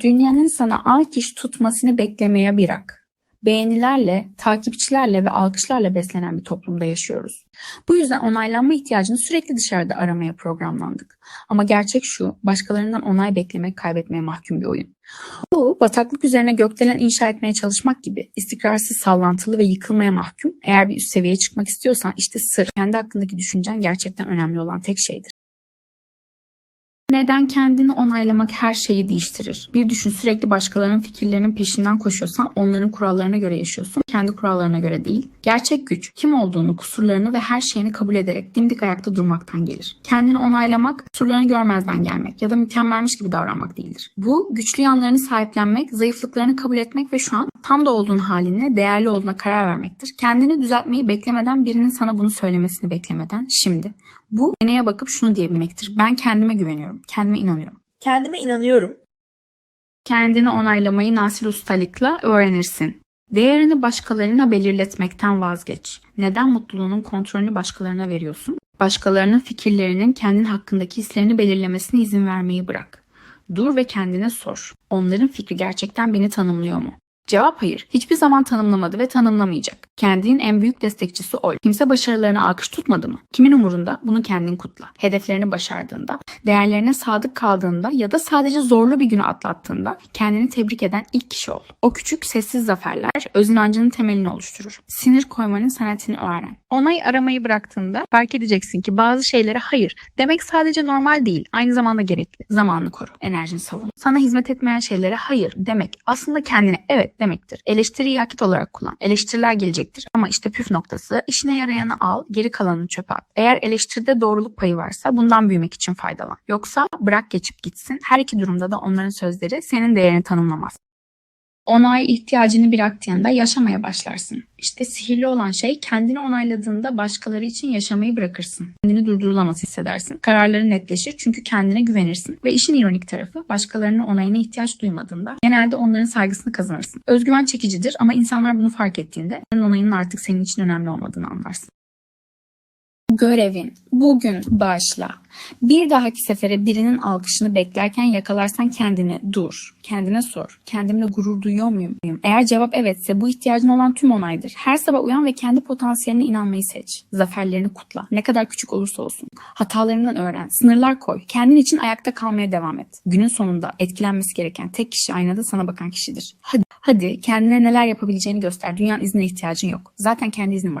Dünyanın sana alkış tutmasını beklemeye bırak. Beğenilerle, takipçilerle ve alkışlarla beslenen bir toplumda yaşıyoruz. Bu yüzden onaylanma ihtiyacını sürekli dışarıda aramaya programlandık. Ama gerçek şu, başkalarından onay beklemek kaybetmeye mahkum bir oyun. Bu, bataklık üzerine gökdelen inşa etmeye çalışmak gibi istikrarsız, sallantılı ve yıkılmaya mahkum. Eğer bir üst seviyeye çıkmak istiyorsan işte sır, kendi hakkındaki düşüncen gerçekten önemli olan tek şeydir. Neden kendini onaylamak her şeyi değiştirir? Bir düşün sürekli başkalarının fikirlerinin peşinden koşuyorsan onların kurallarına göre yaşıyorsun. Kendi kurallarına göre değil. Gerçek güç kim olduğunu, kusurlarını ve her şeyini kabul ederek dimdik ayakta durmaktan gelir. Kendini onaylamak, kusurlarını görmezden gelmek ya da mükemmelmiş gibi davranmak değildir. Bu güçlü yanlarını sahiplenmek, zayıflıklarını kabul etmek ve şu an tam da olduğun haline, değerli olduğuna karar vermektir. Kendini düzeltmeyi beklemeden birinin sana bunu söylemesini beklemeden şimdi. Bu aynaya bakıp şunu diyebilmektir. Ben kendime güveniyorum. Kendime inanıyorum. Kendime inanıyorum. Kendini onaylamayı Nasir ustalıkla öğrenirsin. Değerini başkalarına belirletmekten vazgeç. Neden mutluluğunun kontrolünü başkalarına veriyorsun? Başkalarının fikirlerinin kendin hakkındaki hislerini belirlemesine izin vermeyi bırak. Dur ve kendine sor. Onların fikri gerçekten beni tanımlıyor mu? Cevap hayır. Hiçbir zaman tanımlamadı ve tanımlamayacak. Kendinin en büyük destekçisi o. Kimse başarılarına alkış tutmadı mı? Kimin umurunda? Bunu kendin kutla. Hedeflerini başardığında, değerlerine sadık kaldığında ya da sadece zorlu bir günü atlattığında kendini tebrik eden ilk kişi ol. O küçük sessiz zaferler öz inancının temelini oluşturur. Sinir koymanın sanatını öğren. Onay aramayı bıraktığında fark edeceksin ki bazı şeylere hayır demek sadece normal değil, aynı zamanda gerekli. Zamanını koru, enerjini savun. Sana hizmet etmeyen şeylere hayır demek aslında kendine evet demektir. Eleştiriyi akit olarak kullan. Eleştiriler gelecektir ama işte püf noktası işine yarayanı al, geri kalanını çöpe at. Eğer eleştiride doğruluk payı varsa bundan büyümek için faydalan. Yoksa bırak geçip gitsin. Her iki durumda da onların sözleri senin değerini tanımlamaz. Onay ihtiyacını bıraktığında yaşamaya başlarsın. İşte sihirli olan şey kendini onayladığında başkaları için yaşamayı bırakırsın. Kendini durdurulamaz hissedersin. Kararların netleşir çünkü kendine güvenirsin. Ve işin ironik tarafı başkalarının onayına ihtiyaç duymadığında genelde onların saygısını kazanırsın. Özgüven çekicidir ama insanlar bunu fark ettiğinde onların onayının artık senin için önemli olmadığını anlarsın. Görevin bugün başla. Bir dahaki sefere birinin alkışını beklerken yakalarsan kendini dur. Kendine sor. Kendimle gurur duyuyor muyum? Eğer cevap evetse bu ihtiyacın olan tüm onaydır. Her sabah uyan ve kendi potansiyeline inanmayı seç. Zaferlerini kutla. Ne kadar küçük olursa olsun. Hatalarından öğren. Sınırlar koy. Kendin için ayakta kalmaya devam et. Günün sonunda etkilenmesi gereken tek kişi aynada sana bakan kişidir. Hadi, hadi kendine neler yapabileceğini göster. Dünyanın iznine ihtiyacın yok. Zaten kendi iznin var.